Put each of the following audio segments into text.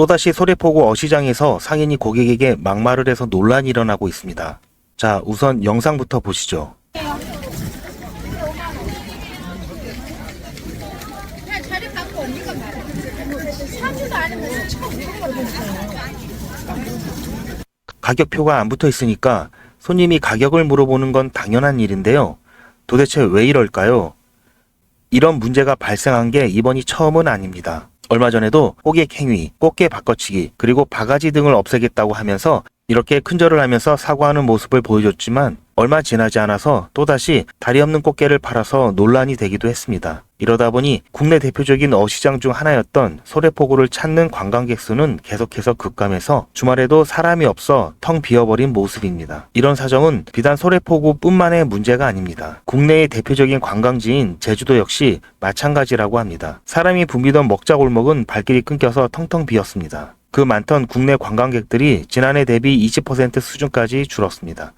또다시 소래포구 어시장에서 상인이 고객에게 막말을 해서 논란이 일어나고 있습니다. 자, 우선 영상부터 보시죠. 가격표가 안 붙어 있으니까 손님이 가격을 물어보는 건 당연한 일인데요. 도대체 왜 이럴까요? 이런 문제가 발생한 게 이번이 처음은 아닙니다. 얼마 전에도 호객 행위, 꽃게 바꿔치기, 그리고 바가지 등을 없애겠다고 하면서 이렇게 큰절을 하면서 사과하는 모습을 보여줬지만 얼마 지나지 않아서 또다시 다리 없는 꽃게를 팔아서 논란이 되기도 했습니다. 이러다 보니 국내 대표적인 어시장 중 하나였던 소래포구를 찾는 관광객 수는 계속해서 급감해서 주말에도 사람이 없어 텅 비어버린 모습입니다. 이런 사정은 비단 소래포구뿐만의 문제가 아닙니다. 국내의 대표적인 관광지인 제주도 역시 마찬가지라고 합니다. 사람이 붐비던 먹자골목은 발길이 끊겨서 텅텅 비었습니다. 그 많던 국내 관광객들이 지난해 대비 20% 수준까지 줄었습니다.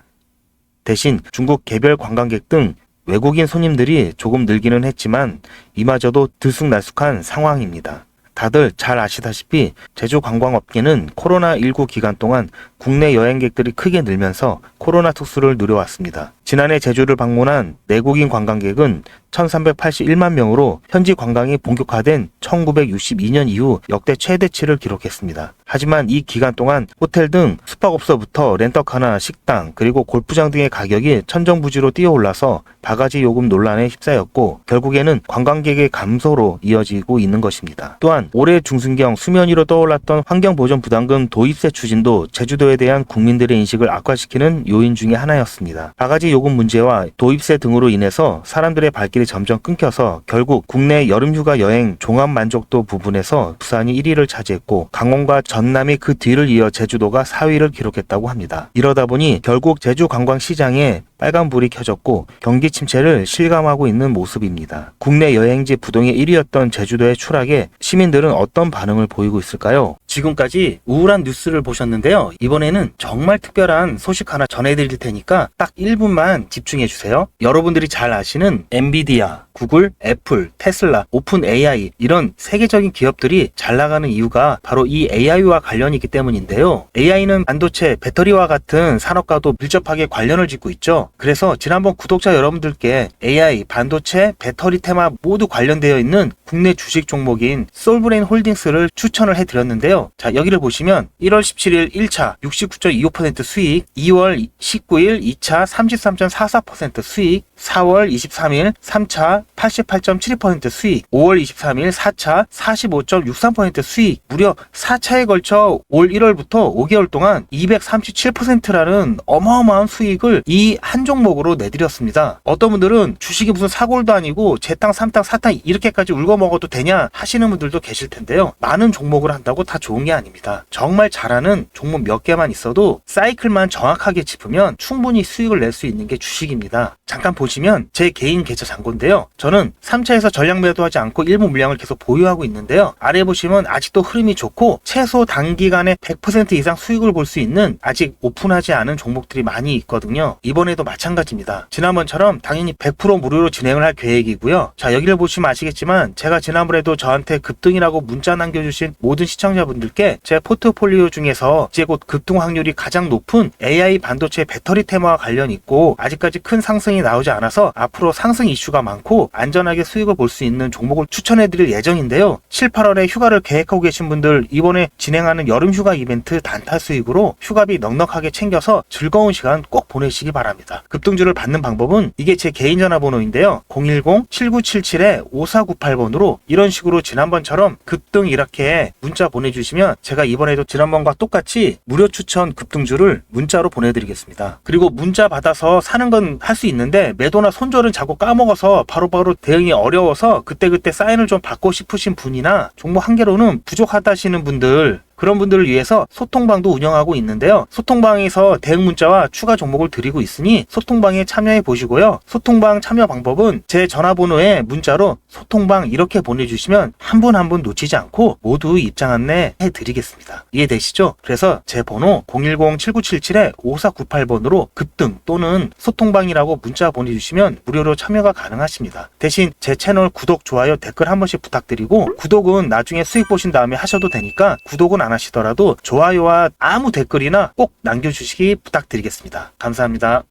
대신 중국 개별 관광객 등 외국인 손님들이 조금 늘기는 했지만 이마저도 들쑥날쑥한 상황입니다. 다들 잘 아시다시피 제주 관광업계는 코로나19 기간 동안 국내 여행객들이 크게 늘면서 코로나 특수를 누려왔습니다. 지난해 제주를 방문한 내국인 관광객은 1381만 명으로 현지 관광이 본격화된 1962년 이후 역대 최대치를 기록했습니다. 하지만 이 기간 동안 호텔 등 숙박업소부터 렌터카나 식당 그리고 골프장 등의 가격이 천정부지로 뛰어올라서 바가지 요금 논란에 휩싸였고 결국에는 관광객의 감소로 이어지고 있는 것입니다. 또한 올해 중순경 수면 위로 떠올랐던 환경보전 부담금 도입세 추진도 제주도에 대한 국민들의 인식을 악화시키는 요인 중의 하나였습니다. 바가지 요금 문제와 도입세 등으로 인해서 사람들의 발길이 점점 끊겨서 결국 국내 여름휴가 여행 종합 만족도 부분에서 부산이 1위를 차지했고 강원과 전남이 그 뒤를 이어 제주도가 4위를 기록했다고 합니다. 이러다 보니 결국 제주 관광 시장에 빨간불이 켜졌고 경기 침체를 실감하고 있는 모습입니다. 국내 여행지 부동의 1위였던 제주도의 추락에 시민들은 어떤 반응을 보이고 있을까요? 지금까지 우울한 뉴스를 보셨는데요. 이번에는 정말 특별한 소식 하나 전해드릴 테니까 딱 1분만 집중해 주세요. 여러분들이 잘 아시는 엔비디아, 구글, 애플, 테슬라, 오픈 AI 이런 세계적인 기업들이 잘 나가는 이유가 바로 이 AI와 관련이 있기 때문인데요. AI는 반도체, 배터리와 같은 산업과도 밀접하게 관련을 짓고 있죠. 그래서 지난번 구독자 여러분들께 AI, 반도체, 배터리 테마 모두 관련되어 있는 국내 주식 종목인 솔브레인 홀딩스를 추천을 해드렸는데요. 자, 여기를 보시면 1월 17일 1차 69.25% 수익, 2월 19일 2차 33.44% 수익, 4월 23일 3차 88.72% 수익, 5월 23일 4차 45.63% 수익, 무려 4차에 걸쳐 올 1월부터 5개월 동안 237%라는 어마어마한 수익을 이 한 종목으로 내드렸습니다. 어떤 분들은 주식이 무슨 사골도 아니고 제 땅, 삼땅, 사땅 이렇게까지 울고 먹어도 되냐 하시는 분들도 계실 텐데요. 많은 종목을 한다고 다 좋은 게 아닙니다. 정말 잘하는 종목 몇 개만 있어도 사이클만 정확하게 짚으면 충분히 수익을 낼 수 있는 게 주식입니다. 잠깐 보시면 제 개인 계좌 잔고인데요. 저는 3차에서 전량 매도하지 않고 일부 물량을 계속 보유하고 있는데요. 아래 보시면 아직도 흐름이 좋고 최소 단기간에 100% 이상 수익을 볼 수 있는 아직 오픈하지 않은 종목들이 많이 있거든요. 이번에도 마찬가지입니다. 지난번처럼 당연히 100% 무료로 진행을 할 계획이고요. 자 여기를 보시면 아시겠지만 제가 지난번에도 저한테 급등이라고 문자 남겨주신 모든 시청자분들께 제 포트폴리오 중에서 이제 곧 급등 확률이 가장 높은 AI 반도체 배터리 테마와 관련 있고 아직까지 큰 상승이 나오지 않아서 앞으로 상승 이슈가 많고 안전하게 수익을 볼 수 있는 종목을 추천해 드릴 예정인데요. 7, 8월에 휴가를 계획하고 계신 분들 이번에 진행하는 여름 휴가 이벤트 단타 수익으로 휴가비 넉넉하게 챙겨서 즐거운 시간 꼭 보내시기 바랍니다. 급등주를 받는 방법은 이게 제 개인 전화번호인데요. 010-7977-5498번으로 이런 식으로 지난번처럼 급등 이렇게 문자 보내주시면 제가 이번에도 지난번과 똑같이 무료 추천 급등주를 문자로 보내드리겠습니다. 그리고 문자 받아서 사는 건 할 수 있는데 매도나 손절은 자꾸 까먹어서 바로바로 대응이 어려워서 그때그때 사인을 좀 받고 싶으신 분이나 종목 한 개로는 부족하다시는 분들 그런 분들을 위해서 소통방도 운영하고 있는데요. 소통방에서 대응 문자와 추가 종목을 드리고 있으니 소통방에 참여해 보시고요. 소통방 참여 방법은 제 전화번호에 문자로 소통방 이렇게 보내주시면 한 분 한 분 놓치지 않고 모두 입장 안내 해드리겠습니다. 이해되시죠? 그래서 제 번호 010-7977-5498번으로 급등 또는 소통방이라고 문자 보내주시면 무료로 참여가 가능하십니다. 대신 제 채널 구독, 좋아요, 댓글 한 번씩 부탁드리고 구독은 나중에 수익 보신 다음에 하셔도 되니까 구독은 안안 하시더라도 좋아요와 아무 댓글이나 꼭 남겨주시기 부탁드리겠습니다. 감사합니다.